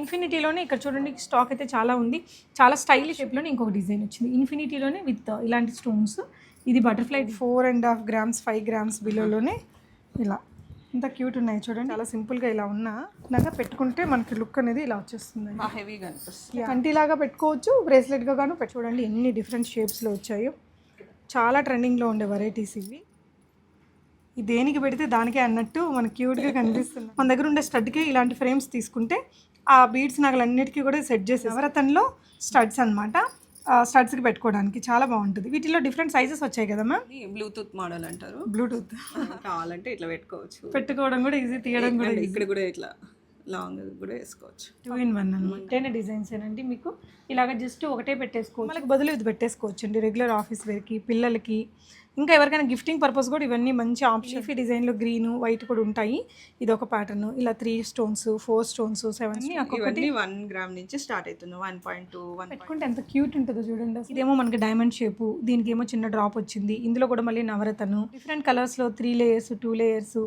ఇన్ఫినిటీలోనే ఇక్కడ చూడండి స్టాక్ అయితే చాలా ఉంది. చాలా స్టైలిష్ షేప్లోనే ఇంకొక డిజైన్ వచ్చింది. ఇన్ఫినిటీలోనే విత్ ఇలాంటి స్టోన్స్ ఇది butterfly four and half grams five grams బిలోలోనే ఇలా. ఇంత క్యూట్ ఉన్నాయి చూడండి. చాలా సింపుల్గా ఇలా ఉన్నా. నగ పెట్టుకుంటే మనకి లుక్ అనేది ఇలా వచ్చేస్తుంది. హెవీగా అనిపిస్తుంది. కంటిలాగా పెట్టుకోవచ్చు బ్రేస్లెట్గా గాను పెట్టు చూడండి ఎన్ని డిఫరెంట్ షేప్స్లో వచ్చాయో. చాలా ట్రెండింగ్లో ఉండే వెరైటీస్ ఇవి. దేనికి పెడితే దానికే అన్నట్టు మనకి క్యూట్గా కనిపిస్తుంది. మన దగ్గర ఉండే స్టడ్కి ఇలాంటి ఫ్రేమ్స్ తీసుకుంటే ఆ బీడ్స్ నగలన్నిటికీ కూడా సెట్ చేసి నవరత్నంలో స్టడ్స్ అనమాట స్టడ్స్కి పెట్టుకోవడానికి చాలా బాగుంటుంది. వీటిలో డిఫరెంట్ సైజెస్ వచ్చాయి కదా మ్యామ్ బ్లూటూత్ మోడల్ అంటారు. బ్లూటూత్ కావాలంటే ఇట్లా పెట్టుకోవచ్చు. పెట్టుకోవడం కూడా ఈజీ తీయడం కూడా ఇక్కడ కూడా ఇట్లా లాంగ్ కూడా వేసుకోవచ్చు. టూ ఇన్ వన్ అనమాట డిజైన్స్ ఏనండి మీకు. ఇలాగ జస్ట్ ఒకటే పెట్టేసుకోవచ్చు. వాళ్ళకి బదులు ఇది పెట్టేసుకోవచ్చు అండి రెగ్యులర్ ఆఫీస్ వేర్కి పిల్లలకి ఇంకా ఎవరికైనా గిఫ్టింగ్ పర్పస్ కూడా ఇవన్నీ మంచి ఆప్షన్ ఈ డిజైన్లో గ్రీన్ వైట్ కూడా ఉంటాయి. ఇది ఒక ప్యాటర్న్ ఇలా three stones four stones seven ఇవన్నీ వన్ గ్రామ్ నుంచి స్టార్ట్ అవుతుంది. వన్ పాయింట్ టూ వన్ పెట్టుకుంటే ఎంత క్యూట్ ఉంటుందో చూడండి. ఇదేమో మనకి డైమండ్ షేపు దీనికి ఏమో చిన్న డ్రాప్ వచ్చింది. ఇందులో కూడా మళ్ళీ నవరతను. డిఫరెంట్ కలర్స్లో త్రీ లేయర్స్ టూ లేయర్స్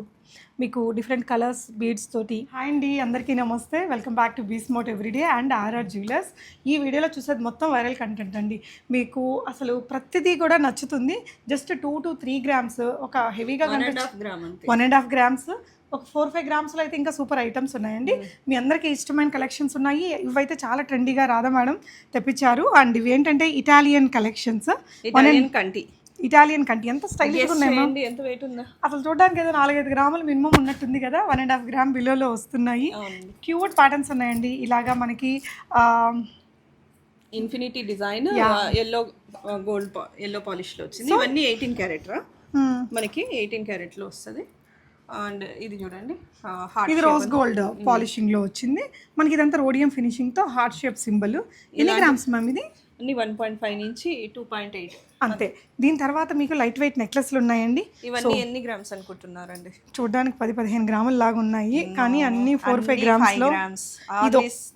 మీకు డిఫరెంట్ కలర్స్ బీడ్స్ తోటి. హాయ్ అండి అందరికీ నమస్తే. Welcome back to B smart everyday and RR jewellers ఈ వీడియోలో చూసేది మొత్తం వైరల్ కంటెంట్ అండి. మీకు అసలు ప్రతిదీ కూడా నచ్చుతుంది. Just two to three grams ఒక హెవీగా వన్ అండ్ కనిపించే హాఫ్ గ్రామ్ అంతే. వన్ అండ్ హాఫ్ గ్రామ్స్ ఒక ఫోర్ ఫైవ్ గ్రామ్స్లో అయితే ఇంకా సూపర్ ఐటమ్స్ ఉన్నాయండి. మీ అందరికీ ఇష్టమైన కలెక్షన్స్ ఉన్నాయి. ఇవైతే చాలా ట్రెండీగా రాధా మేడం తెప్పించారు. అండ్ ఇవి ఏంటంటే ఇటాలియన్ కలెక్షన్స్ కంటి. ఇటాలియన్ కంటి. ఎంత స్టైలిష్గా ఉన్నాయి ఎంత వెయిట్ ఉందా. అసలు చూడడానికి ఏదో నాలుగైదు గ్రాములు మినిమం ఉన్నట్టుంది కదా. వన్ అండ్ హాఫ్ గ్రామ్ బిలోలో వస్తున్నాయి. క్యూట్ ప్యాటర్న్స్ ఉన్నాయండి. ఇలాగా మనకి infinity design yellow gold yellow పాలిష్లో వచ్చింది. ఇవన్నీ ఎయిటీన్ క్యారెట్ రా. Hmm, మనకి ఎయిటీన్ క్యారెట్లో వస్తుంది. అండ్ ఇది చూడండి ఇది రోజ్ గోల్డ్ పాలిషింగ్లో వచ్చింది. మనకి ఇదంతా రోడియం ఫినిషింగ్తో హార్ట్ షేప్ సింబల్ ఎన్ని గ్రామ్స్ మ్యామ్ ఇది? అన్ని వన్ పాయింట్ ఫైవ్ నుంచి టూ పాయింట్ ఎయిట్ అంతే. దీని తర్వాత మీకు లైట్ వెయిట్ నెక్లెస్లు ఉన్నాయండి. ఇవన్నీ ఎన్ని గ్రామ్స్ అనుకుంటున్నారండి? చూడడానికి పది పదిహేను గ్రాముల లాగా ఉన్నాయి. కానీ అన్ని four five గ్రామ్స్లో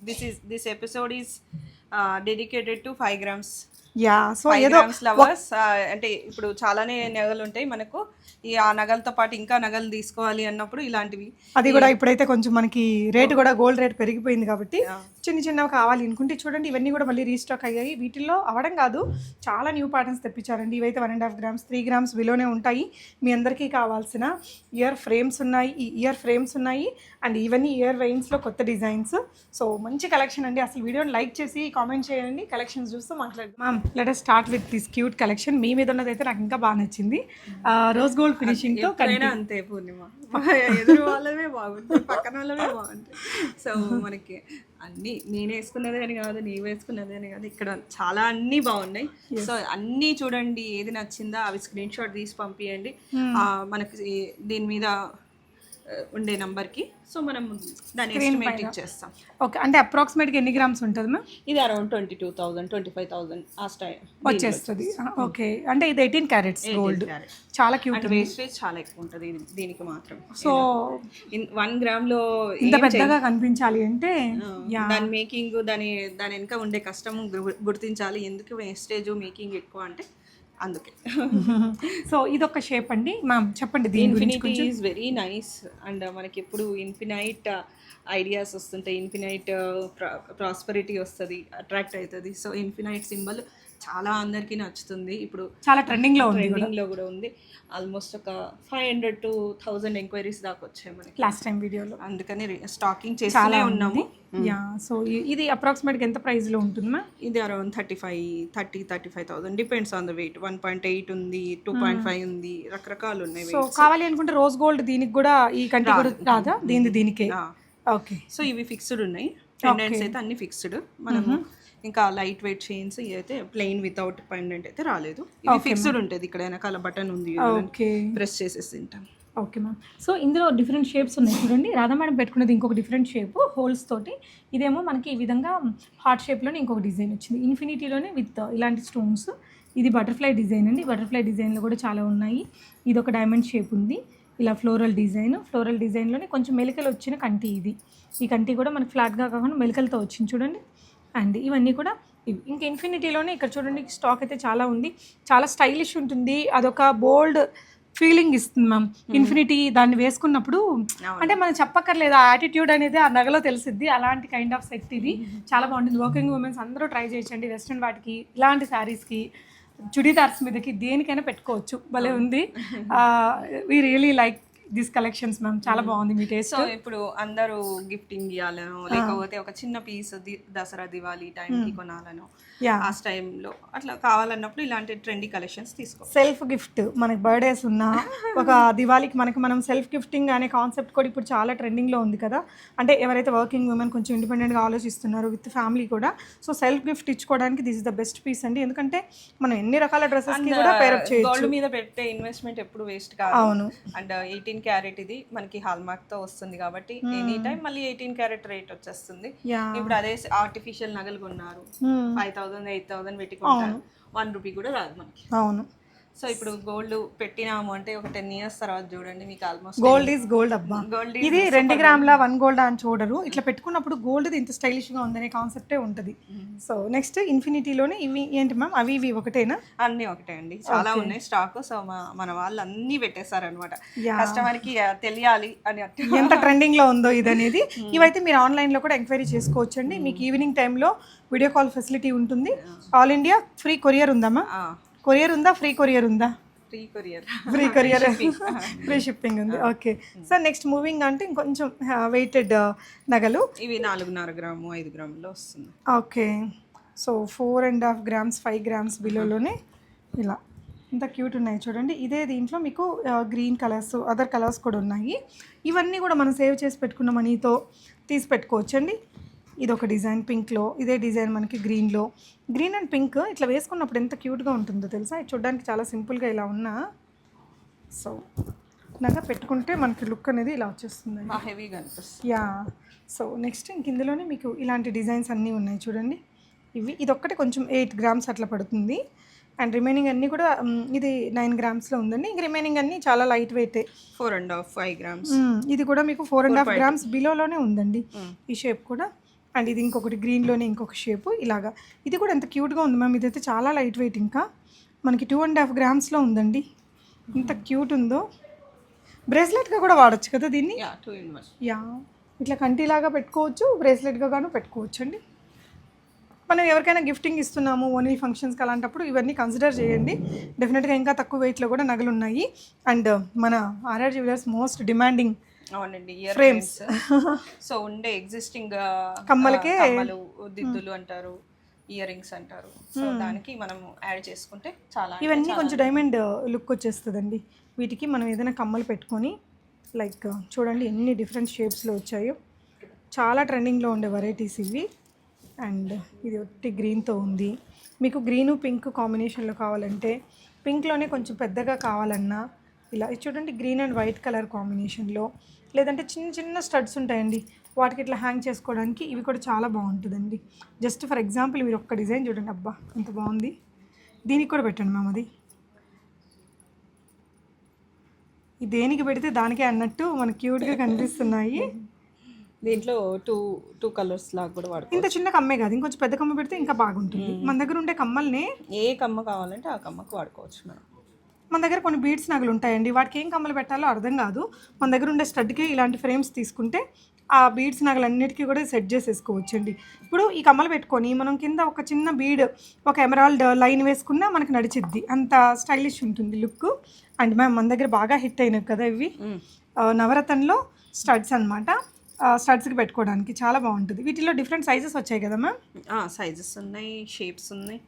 this is this episode is dedicated to five grams ya so ఏదో లవర్స్ అంటే ఇప్పుడు చాలానే నగలు ఉంటాయి మనకు. ఈ ఆ నగలతో పాటు ఇంకా నగలు తీసుకోవాలి అన్నప్పుడు ఇలాంటివి. అది కూడా ఇప్పుడైతే కొంచెం మనకి రేటు కూడా గోల్డ్ రేట్ పెరిగిపోయింది కాబట్టి చిన్న చిన్నవి కావాలి అనుకుంటే చూడండి ఇవన్నీ కూడా మళ్ళీ రీస్టాక్ అయ్యాయి. వీటిల్లో అవడం కాదు చాలా న్యూ ప్యాటర్న్స్ తెప్పించారండి. ఇవైతే one and half grams three grams బిలోనే ఉంటాయి. మీ అందరికీ కావాల్సిన ఇయర్ ఫ్రేమ్స్ ఉన్నాయి. ఈ ఇయర్ ఫ్రేమ్స్ ఉన్నాయి. అండ్ ఇవన్నీ ఇయర్లో కొత్త డిజైన్స్ సో మంచి కలెక్షన్ అండి. అసలు వీడియోని లైక్ చేసి కామెంట్ చేయండి. కలెక్షన్స్ చూస్తూ మాట్లాడండి let start with this cute collection మీ మీద ఉన్నదైతే నాకు ఇంకా బాగా నచ్చింది. రోజ్ గోల్డ్ ఫినిషింగ్తో ఎప్పుడైనా అంతే పూర్ణిమ. ఎదురు వాళ్ళవే బాగుంటాయి పక్కన వాళ్ళవే బాగుంటాయి. సో మనకి అన్ని నేను వేసుకున్నదే అని కాదు నీవు వేసుకున్నదే అని కాదు ఇక్కడ చాలా అన్ని బాగున్నాయి. సో అన్ని చూడండి ఏది నచ్చిందో అవి స్క్రీన్ షాట్ తీసి పంపించండి ఆ, మనకి దీని మీద ఉండే నంబర్కి. సో మనం దాని ఎస్టిమేట్ ఇచ్చేస్తాం. ఓకే అంటే అప్రాక్సిమేట్గా ఎన్ని గ్రామ్స్ ఉంటుంది మ్యామ్? ఇది around twenty two thousand twenty five thousand ఆ స్టైల్ వచ్చేస్తుంది. ఓకే. అంటే ఇది ఎయిటీన్ క్యారెట్స్ గోల్డ్ చాలా క్యూట్ వేస్టేజ్ చాలా ఎక్కువ ఉంటుంది దీనికి మాత్రం. సో వన్ గ్రామ్లో ఇంత పెద్దగా కనిపించాలి అంటే దాని మేకింగ్ దాని దాని వెనుక ఉండే కష్టం గుర్తించాలి. ఎందుకు వేస్టేజ్ మేకింగ్ ఎక్కువ అంటే అందుకే. సో ఇది ఒక షేప్ అండి. మ్యామ్ చెప్పండి infinity is very nice and మనకి ఎప్పుడు ఇన్ఫినైట్ ఐడియాస్ వస్తుంటాయి. ఇన్ఫినైట్ ప్రాస్పరిటీ వస్తుంది అట్రాక్ట్ అవుతుంది. సో ఇన్ఫినైట్ సింబల్ చాలా అందరికీ నచ్చుతుంది. ఇప్పుడు చాలా ట్రెండింగ్లో ఉంది ట్రెండింగ్లో కూడా ఉంది. ఆల్మోస్ట్ ఒక five hundred to thousand enquiries దాకా వచ్చాయి మనకి. లాస్ట్ టైం వీడియోలో అందుకని స్టాకింగ్ చేస్తూనే ఉన్నాము. యా సో ఇది అప్రాక్సిమేట్గా ఎంత ప్రైస్లో ఉంటుంది మ్యామ్ ఇది around thirty five thirty thirty five thousand depends on the weight one point eight ఉంది టూ పాయింట్ ఫైవ్ ఉంది. రకరకాలు ఉన్నాయి సో కావాలి అనుకుంటే రోజ్ గోల్డ్ దీనికి కూడా ఈ కంటి కూడా రాదా? దీని దీనికే. ఓకే సో ఇవి ఫిక్స్డ్ ఉన్నాయి. అయితే అన్ని ఫిక్స్డ్ మనము ఇంకా లైట్ వెయిట్ చైన్స్ అయితే ప్లెయిన్ వితౌట్ పెండెంట్ అయితే రాలేదు. ఇది ఫిక్స్డ్ ఉంటుంది ఇక్కడ వెనకాల బటన్ ఉంది ఓకే. ప్రెస్ చేసేసి తింటాం. Okay ma'am. సో ఇందులో డిఫరెంట్ షేప్స్ ఉన్నాయి చూడండి. రాధా మేడం పెట్టుకున్నది ఇంకొక డిఫరెంట్ షేప్ హోల్స్ తోటి. ఇదేమో మనకి ఈ విధంగా హార్ట్ షేప్లోనే ఇంకొక డిజైన్ వచ్చింది. ఇన్ఫినిటీలోనే విత్ ఇలాంటి స్టోన్స్. ఇది బటర్ఫ్లై డిజైన్ అండి. బటర్ఫ్లై డిజైన్లో కూడా చాలా ఉన్నాయి. ఇది ఒక డైమండ్ షేప్ ఉంది. ఇలా ఫ్లోరల్ డిజైన్ ఫ్లోరల్ డిజైన్లోనే కొంచెం మెలికలు వచ్చిన కంటి ఇది. ఈ కంటి కూడా మనకి ఫ్లాట్గా కాకుండా మెలికలతో వచ్చింది చూడండి. అండ్ ఇవన్నీ కూడా ఇవి. ఇంకా ఇన్ఫినిటీలోనే ఇక్కడ చూడండి స్టాక్ అయితే చాలా ఉంది. చాలా స్టైలిష్ ఉంటుంది. అదొక బోల్డ్ ఫీలింగ్ ఇస్తుంది మ్యామ్ ఇన్ఫినిటీ దాన్ని వేసుకున్నప్పుడు అంటే మనం చెప్పక్కర్లేదు ఆ యాటిట్యూడ్ అనేది ఆ నగలో తెలిసిద్ది. అలాంటి కైండ్ ఆఫ్ సెట్ ఇది. చాలా బాగుంటుంది. వర్కింగ్ ఉమెన్స్ అందరూ ట్రై చేయొచ్చండి. వెస్ట్రన్ వాటికి ఇలాంటి శారీస్కి చుడీదార్స్ మీదకి దేనికైనా పెట్టుకోవచ్చు. భలే ఉంది. We really like this collections ma'am చాలా బాగుంది మీ టేస్ట్ సో ఇప్పుడు అందరూ గిఫ్టింగ్ ఇవ్వాలనో లేకపోతే ఒక చిన్న పీస్ దసరా దివాళీ టైంకి కొనాలనో యా ఆ టైంలో అట్లా కావాలన్నప్పుడు ఇలాంటి ట్రెండీ కలెక్షన్స్ తీసుకో సెల్ఫ్ గిఫ్ట్ మనకి బర్త్డేస్ ఉన్నా ఒక దివాళీకి మనకి మనం సెల్ఫ్ గిఫ్టింగ్ అనే కాన్సెప్ట్ కూడా ఇప్పుడు చాలా ట్రెండింగ్లో ఉంది కదా. అంటే ఎవరైతే వర్కింగ్ ఉమెన్ కొంచెం ఇండిపెండెంట్గా ఆలోచిస్తున్నారో విత్ ఫ్యామిలీ కూడా so self gift ఇచ్చుకోవడానికి this is the best piece అండి. ఎందుకంటే మనం ఎన్ని రకాల డ్రెస్సెస్కి కూడా పేరప్ చేయొచ్చు. గోల్డ్ మీద పెట్టే ఇన్వెస్ట్మెంట్ ఎప్పుడు వేస్ట్ కాదు. అవును. అండ్ ఎయిటీన్ క్యారెట్ ఇది మనకి హాల్ మార్క్తో వస్తుంది కాబట్టి ఎనీ టైం మళ్ళీ ఎయిటీన్ క్యారెట్ రేట్ వచ్చేస్తుంది. ఇప్పుడు అదే ఆర్టిఫిషియల్ నగలు కొన్నారు. Hmm. Five thousand eight thousand పెట్టి కొంటారు. వన్ రూపీ కూడా రాదు మనకి. అవును. సో ఇప్పుడు గోల్డ్ పెట్టినాము అంటే ఒక టెన్ ఇయర్స్ తర్వాత చూడండి మీకు ఆల్మోస్ట్ గోల్డ్ ఈజ్ గోల్డ్ అబ్బా. గోల్డ్ ఇది రెండు గ్రాముల వన్ గోల్డ్ అని చూడరు. ఇట్లా పెట్టుకున్నప్పుడు గోల్డ్ ఇంత స్టైలిష్గా ఉందనే కాన్సెప్టే ఉంటుంది. సో నెక్స్ట్ ఇన్ఫినిటీలోనే ఇవి ఏంటి మ్యామ్ అవి ఇవి ఒకటేనా? అన్ని ఒకటే అండి. చాలా ఉన్నాయి. స్టాక్ సో మన వాళ్ళు అన్ని పెట్టేశారు అనమాట. కస్టమర్కి తెలియాలి అని ఎంత ట్రెండింగ్లో ఉందో ఇది అనేది. ఇవైతే మీరు ఆన్లైన్లో కూడా ఎంక్వైరీ చేసుకోవచ్చు అండి మీకు ఈవినింగ్ టైంలో వీడియో కాల్ ఫెసిలిటీ ఉంటుంది. ఆల్ ఇండియా ఫ్రీ కొరియర్ ఉందమ్మా కొరియర్ ఉందా? ఫ్రీ కొరియర్ ఉందా? Free courier. Free courier. Free shipping ఉంది. ఓకే సో నెక్స్ట్ మూవింగ్ అంటే ఇంకొంచెం వెయిటెడ్ నగలు. ఇవి నాలుగున్నర గ్రాము ఐదు గ్రాములో వస్తుంది. Okay so four and half grams five grams బిలోలోనే ఇలా. ఇంత క్యూట్ ఉన్నాయి చూడండి. ఇదే దీంట్లో మీకు గ్రీన్ కలర్స్ అదర్ కలర్స్ కూడా ఉన్నాయి. ఇవన్నీ కూడా మనం సేవ్ చేసి పెట్టుకున్న మనీతో తీసి పెట్టుకోవచ్చండి. ఇది ఒక డిజైన్ పింక్లో ఇదే డిజైన్ మనకి గ్రీన్లో. గ్రీన్ అండ్ పింక్ ఇట్లా వేసుకున్నప్పుడు ఎంత క్యూట్గా ఉంటుందో తెలుసా? ఇది చూడడానికి చాలా సింపుల్గా ఇలా ఉన్నా. సో నగ పెట్టుకుంటే మనకి లుక్ అనేది ఇలా వచ్చేస్తుంది హెవీగా అనిపిస్తుంది. యా. సో నెక్స్ట్ ఇంక ఇందులోనే మీకు ఇలాంటి డిజైన్స్ అన్నీ ఉన్నాయి చూడండి. ఇవి ఇది ఒక్కటి కొంచెం ఎయిట్ గ్రామ్స్ అట్లా పడుతుంది. అండ్ రిమైనింగ్ అన్నీ కూడా ఇది నైన్ గ్రామ్స్లో ఉందండి. ఇంక రిమైనింగ్ అన్నీ చాలా light వెయిటే. Four and half five grams. ఇది కూడా మీకు ఫోర్ అండ్ హాఫ్ గ్రామ్స్ బిలోలోనే ఉందండి. ఈ షేప్ కూడా. అండ్ ఇది ఇంకొకటి గ్రీన్లోనే ఇంకొక షేపు ఇలాగా. ఇది కూడా ఎంత క్యూట్గా ఉంది మ్యామ్ ఇదైతే చాలా లైట్ వెయిట్ ఇంకా. మనకి టూ అండ్ హాఫ్ గ్రామ్స్లో ఉందండి. ఇంత క్యూట్ ఉందో. బ్రేస్లెట్గా కూడా వాడచ్చు కదా దీన్ని? యా ఇట్లా కంటిలాగా పెట్టుకోవచ్చు బ్రేస్లెట్గా గాను పెట్టుకోవచ్చు అండి మనం ఎవరికైనా గిఫ్టింగ్ ఇస్తున్నాము ఓన్లీ ఫంక్షన్స్కి అలాంటప్పుడు ఇవన్నీ కన్సిడర్ చేయండి. డెఫినెట్గా ఇంకా తక్కువ వెయిట్లో కూడా నగలు ఉన్నాయి అండ్ మన ఆర్ఆర్ జ్యువెలర్స్ మోస్ట్ డిమాండింగ్ అవునండి ఇయర్. ఫ్రేమ్స్ సో ఉండే ఎగ్జిస్టింగ్ కమ్మలకే- కమ్మలు దిద్దులు అంటారు ఇయర్ రింగ్స్ అంటారు సో దానికి మనం యాడ్ చేసుకుంటే చాలా ఇవన్నీ కొంచెం డైమండ్ లుక్ వచ్చేస్తుందండి. వీటికి మనం ఏదైనా కమ్మలు పెట్టుకొని లైక్ చూడండి ఎన్ని డిఫరెంట్ షేప్స్లో వచ్చాయో. చాలా ట్రెండింగ్లో ఉండే వెరైటీస్ ఇవి. అండ్ ఇది ఒట్టి గ్రీన్తో ఉంది. మీకు గ్రీను పింక్ కాంబినేషన్లో కావాలంటే పింక్లోనే కొంచెం పెద్దగా కావాలన్నా ఇలా ఇది చూడండి గ్రీన్ అండ్ వైట్ కలర్ కాంబినేషన్లో. లేదంటే చిన్న చిన్న స్టడ్స్ ఉంటాయండి వాటికి ఇట్లా హ్యాంగ్ చేసుకోవడానికి ఇవి కూడా చాలా బాగుంటుందండి. జస్ట్ ఫర్ ఎగ్జాంపుల్ మీరు ఒక్క డిజైన్ చూడండి అబ్బా ఎంత బాగుంది. దీనికి కూడా పెట్టండి మ్యామ్ అది. దేనికి పెడితే దానికే అన్నట్టు మనకి క్యూట్గా కనిపిస్తున్నాయి. దీంట్లో టూ టూ కలర్స్ లాగా కూడా వాడుకో ఇంత చిన్న కమ్మే కాదు ఇంకొంచెం పెద్ద కమ్మ పెడితే ఇంకా బాగుంటుంది. మన దగ్గర ఉండే కమ్మల్ని ఏ కమ్మ కావాలంటే ఆ కమ్మకు వాడుకోవచ్చు మనం మన దగ్గర కొన్ని బీడ్స్ నగలు ఉంటాయండి. వాటికి ఏం కమ్మలు పెట్టాలో అర్థం కాదు. మన దగ్గర ఉండే స్టడ్కి ఇలాంటి ఫ్రేమ్స్ తీసుకుంటే ఆ బీడ్స్ నగలన్నిటికీ కూడా సెట్ చేసేసుకోవచ్చండి. ఇప్పుడు ఈ కమ్మలు పెట్టుకొని మనం కింద ఒక చిన్న బీడ్ ఒక ఎమరాల్డ్ లైన్ వేసుకున్నా మనకి నడిచిద్ది. అంత స్టైలిష్ ఉంటుంది లుక్. అండ్ మ్యామ్ మన దగ్గర బాగా హిట్ అయినాయి కదా ఇవి. నవరత్నంలో స్టడ్స్ అనమాట స్టడ్స్కి పెట్టుకోవడానికి చాలా బాగుంటుంది. వీటిలో డిఫరెంట్ సైజెస్ వచ్చాయి కదా మ్యామ్? సైజెస్ ఉన్నాయి షేప్స్ ఉన్నాయి.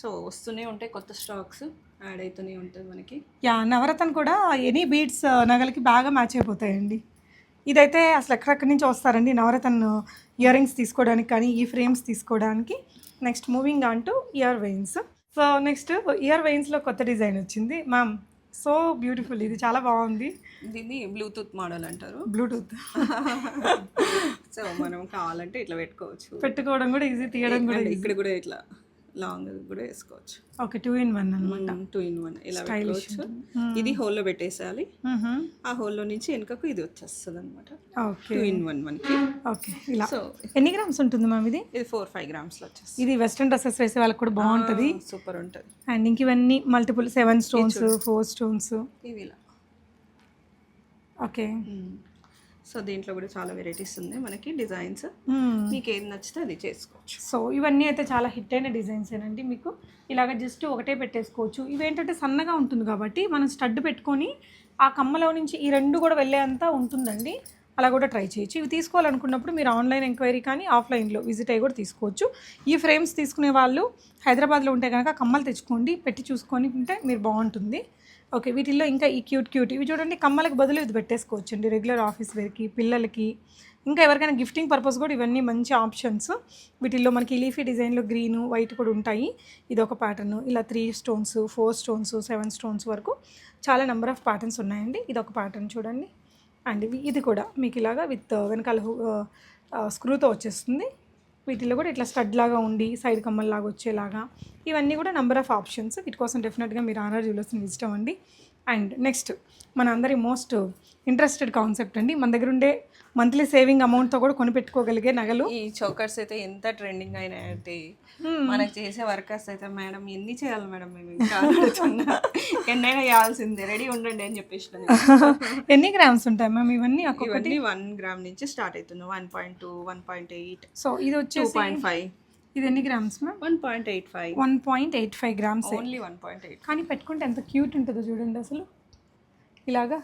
సో వస్తూనే ఉంటాయి కొత్త స్టాక్స్. యాడ్ అవుతూనే ఉంటుంది మనకి. యా నవరత్న కూడా ఎనీ బీడ్స్ నగలకి బాగా మ్యాచ్ అయిపోతాయండి. ఇదైతే అసలు ఎక్కడెక్కడి నుంచి వస్తారండి నవరత్న ఇయర్ రింగ్స్ తీసుకోవడానికి కానీ ఈ ఫ్రేమ్స్ తీసుకోవడానికి? Next moving on to ear vines. So next ear వెయిన్స్లో కొత్త డిజైన్ వచ్చింది. Ma'am so beautiful. ఇది చాలా బాగుంది. దీన్ని బ్లూటూత్ మోడల్ అంటారు. బ్లూటూత్. సో మనం కావాలంటే ఇట్లా పెట్టుకోవచ్చు. పెట్టుకోవడం కూడా ఈజీ తీయడం కూడా ఇక్కడ కూడా ఇట్లా లాంగ్ కూడా వేసుకోవచ్చు. ఓకే టూ ఇన్ వన్ అనమాట టూ ఇన్ వన్ ఇలా పెట్టుకోవచ్చు. ఇది హోల్లో Mm-hmm. ఆ హోల్లో నుంచి వెనుకకు ఇది వచ్చేస్తుంది అనమాట ఓకే. టూ ఇన్ వన్ మనకి. ఓకే ఇలా. సో ఎన్ని గ్రామ్స్ ఉంటుంది మ్యామ్ ఇది? ఇది ఫోర్ ఫైవ్ గ్రామ్స్లో వచ్చేస్తుంది. ఇది వెస్ట్రన్ డ్రెస్సెస్ వేసే వాళ్ళకి కూడా బాగుంటుంది. సూపర్ ఉంటుంది. అండ్ ఇంక ఇవన్నీ multiple seven stones four stones ఇవి ఇలా. ఓకే. సో దీంట్లో కూడా చాలా వెరైటీస్ ఉన్నాయి. మనకి డిజైన్స్. Hmm. మీకు ఏది నచ్చితే అది చేసుకోవచ్చు. సో ఇవన్నీ అయితే చాలా హిట్ అయిన డిజైన్స్ ఏనండి మీకు. ఇలాగ జస్ట్ ఒకటే పెట్టేసుకోవచ్చు. ఇవేంటంటే సన్నగా ఉంటుంది కాబట్టి మనం స్టడ్ పెట్టుకొని ఆ కమ్మలో నుంచి ఈ రెండు కూడా వెళ్ళేంత ఉంటుందండి. అలా కూడా ట్రై చేయొచ్చు. ఇవి తీసుకోవాలనుకున్నప్పుడు మీరు ఆన్లైన్ ఎంక్వైరీ కానీ ఆఫ్లైన్లో విజిట్ అయ్యి కూడా తీసుకోవచ్చు. ఈ ఫ్రేమ్స్ తీసుకునే వాళ్ళు హైదరాబాద్లో ఉంటే కనుక కమ్మలు తెచ్చుకోండి పెట్టి చూసుకొని ఉంటే మీరు బాగుంటుంది. ఓకే వీటిల్లో ఇంకా ఈ క్యూట్ క్యూట్. ఇవి చూడండి కమ్మలకు బదులు ఇది పెట్టేసుకోవచ్చు అండి రెగ్యులర్ ఆఫీస్ వేర్కి పిల్లలకి. ఇంకా ఎవరికైనా గిఫ్టింగ్ పర్పస్ కూడా ఇవన్నీ మంచి ఆప్షన్స్ వీటిల్లో మనకి లీఫీ డిజైన్లో గ్రీన్ వైట్ కూడా ఉంటాయి. ఇది ఒక ప్యాటర్న్ ఇలా three stones four stones seven stones వరకు చాలా నెంబర్ ఆఫ్ ప్యాటర్న్స్ ఉన్నాయండి. ఇది ఒక ప్యాటర్న్ చూడండి. అండ్ ఇది కూడా మీకు ఇలాగా విత్ వెనకాల స్క్రూతో వచ్చేస్తుంది. వీటిలో కూడా ఇట్లా స్టడ్ లాగా ఉండి సైడ్ కమ్మల్ లాగా వచ్చేలాగా. ఇవన్నీ కూడా నెంబర్ ఆఫ్ ఆప్షన్స్ వీటి కోసం డెఫినెట్గా మీరు ఆర్ఆర్ జ్యువెలర్స్ని విజిట్ అవ్వండి. అండ్ నెక్స్ట్ మన అందరి మోస్ట్ ఇంట్రెస్టెడ్ కాన్సెప్ట్ అండి. మన దగ్గర ఉండే మంత్లీ సేవింగ్ అమౌంట్తో కూడా కొనిపెట్టుకోగలిగే నగలు. ఈ చోకర్స్ అయితే ఎంత ట్రెండింగ్ అయినాయంటే మనకు చేసే వర్కర్స్ అయితే మేడం ఎన్ని చేయాలి మేడం మేము. ఎన్నైనా చేయాల్సిందే. రెడీ ఉండండి అని చెప్పేసి ఎన్ని గ్రామ్స్ ఉంటాయి మ్యామ్? ఇవన్నీ ఒక్కొక్కటి? ఇవన్నీ వన్ గ్రామ్ నుంచి స్టార్ట్ అవుతుంది one point two one point eight. So ఇది టూ వచ్చేసి పాయింట్ ఫైవ్. ఇది ఎన్ని grams ma'am? One point eight five. One point eight five grams. Only one point eight. కానీ పెట్టుకుంటే ఎంత క్యూట్ ఉంటుందో చూడండి అసలు. ఇలాగా?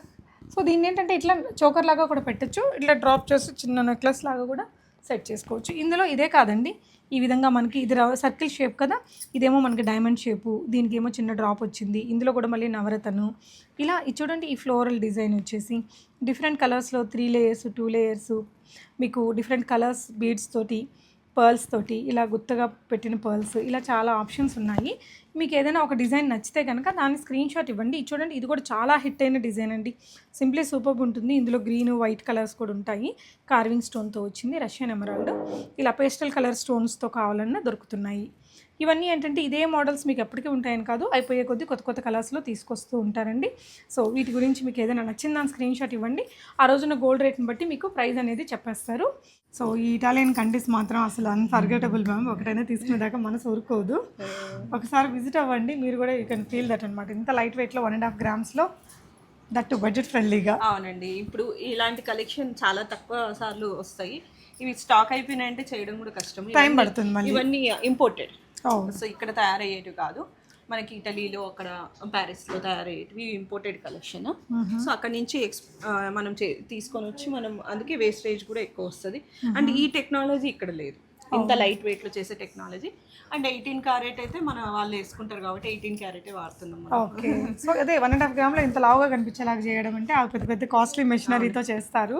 సో దీన్ని ఏంటంటే ఇట్లా చోకర్ లాగా కూడా పెట్టచ్చు. ఇట్లా డ్రాప్ చేసి చిన్న నెక్లెస్ లాగా కూడా సెట్ చేసుకోవచ్చు. ఇందులో ఇదే కాదండి. ఈ విధంగా మనకి ఇది సర్కిల్ షేప్ కదా? ఇదేమో మనకి డైమండ్ షేపు దీనికి ఏమో చిన్న డ్రాప్ వచ్చింది. ఇందులో కూడా మళ్ళీ నవరతను. ఇలా ఇది చూడండి ఈ ఫ్లోరల్ డిజైన్ వచ్చేసి డిఫరెంట్ కలర్స్లో త్రీ లేయర్స్ టూ లేయర్స్ మీకు డిఫరెంట్ కలర్స్ బీడ్స్ తోటి పర్ల్స్ తోటి ఇలా గుత్తగా పెట్టిన పర్ల్స్ ఇలా చాలా ఆప్షన్స్ ఉన్నాయి. మీకు ఏదైనా ఒక డిజైన్ నచ్చితే కనుక దాన్ని స్క్రీన్ షాట్ ఇవ్వండి. చూడండి ఇది కూడా చాలా హిట్ అయిన డిజైన్ అండి. సింప్లీ సూపర్ ఉంటుంది. ఇందులో గ్రీన్ వైట్ కలర్స్ కూడా ఉంటాయి. కార్వింగ్ స్టోన్తో వచ్చింది రష్యన్ ఎమరాల్డ్. ఇలా పేస్టల్ కలర్ స్టోన్స్తో కావాలన్నా దొరుకుతున్నాయి. ఇవన్నీ ఏంటంటే ఇదే మోడల్స్ మీకు ఎప్పటికీ ఉంటాయని కాదు అయిపోయే కొద్దీ కొత్త కొత్త కలర్స్లో తీసుకొస్తూ ఉంటారండి. సో వీటి గురించి మీకు ఏదైనా నచ్చిన దాని స్క్రీన్ షాట్ ఇవ్వండి. ఆ రోజున గోల్డ్ రేట్ని బట్టి మీకు ప్రైస్ అనేది చెప్పేస్తారు. సో ఈ ఇటాలియన్ కంట్రీస్ మాత్రం అసలు అన్ఫర్గెటబుల్ మ్యామ్ ఒకటైనా తీసుకునేదాకా మనసు ఊరుకోదు. ఒకసారి విజిట్ అవ్వండి. మీరు కూడా యూ కెన్ ఫీల్ దట్ అనమాట ఇంత లైట్ వెయిట్లో వన్ అండ్ హాఫ్ గ్రామ్స్లో దట్ బడ్జెట్ ఫ్రెండ్లీగా అవునండి. ఇప్పుడు ఇలాంటి కలెక్షన్ చాలా తక్కువ సార్లు వస్తాయి. ఇవి స్టాక్ అయిపోయినాయంటే చేయడం కూడా కష్టం. టైం పడుతుంది మళ్ళీ. ఇవన్నీ ఇంపోర్టెడ్ సో ఇక్కడ తయారయ్యేటివి కాదు. మనకి ఇటలీలో అక్కడ ప్యారిస్లో తయారయ్యేటివి ఇంపోర్టెడ్ కలెక్షన్ సో అక్కడ నుంచి ఎక్స్ మనం చే- తీసుకొని వచ్చి మనం అందుకే వేస్టేజ్ కూడా ఎక్కువ వస్తుంది. అండ్ ఈ టెక్నాలజీ ఇక్కడ లేదు. ఇంత లైట్ వెయిట్లో చేసే టెక్నాలజీ అండ్ ఎయిటీన్ క్యారెట్ అయితే మన వాళ్ళు వేసుకుంటారు కాబట్టి ఎయిటీన్ క్యారెటే వాడుతున్నాం సో అదే వన్ అండ్ హాఫ్ గ్రామ్లో ఇంత లావుగా కనిపించేలాగా చేయడం అంటే ఆ పెద్ద పెద్ద కాస్ట్లీ మెషినరీతో చేస్తారు.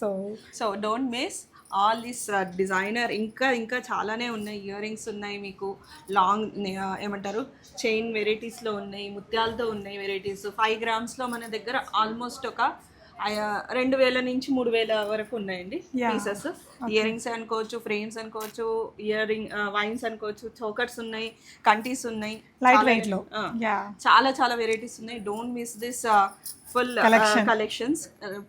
So so don't miss all this designer ఇంకా ఇంకా చాలానే ఉన్నాయి. ఇయర్ రింగ్స్ ఉన్నాయి మీకు. లాంగ్ ఏమంటారు? చైన్ వెరైటీస్లో ఉన్నాయి ముత్యాలతో ఉన్నాయి వెరైటీస్. ఫైవ్ గ్రామ్స్లో మన దగ్గర ఆల్మోస్ట్ ఒక రెండు వేల నుంచి మూడు వేల వరకు ఉన్నాయండి. పీసెస్ ఇయర్ రింగ్స్ అనుకోవచ్చు ఫ్రేమ్స్ అనుకోవచ్చు ఇయర్ రింగ్ వైన్స్ అనుకోవచ్చు చోకర్స్ ఉన్నాయి కంటీస్ ఉన్నాయి. లైట్ ఆ. యా చాలా చాలా వెరైటీస్ ఉన్నాయి. Don't miss this full. Collections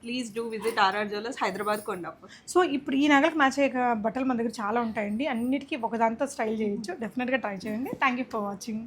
please do visit RR jewellers Hyderabad Kondapur so ఇప్పుడు ఈ నగలకు మ్యాచ్ అయ్యే బట్టలు మన దగ్గర చాలా ఉంటాయండి. అన్నిటికీ ఒకదాంతో స్టైల్ చేయొచ్చు. డెఫినెట్గా ట్రై చేయండి. Thank you for watching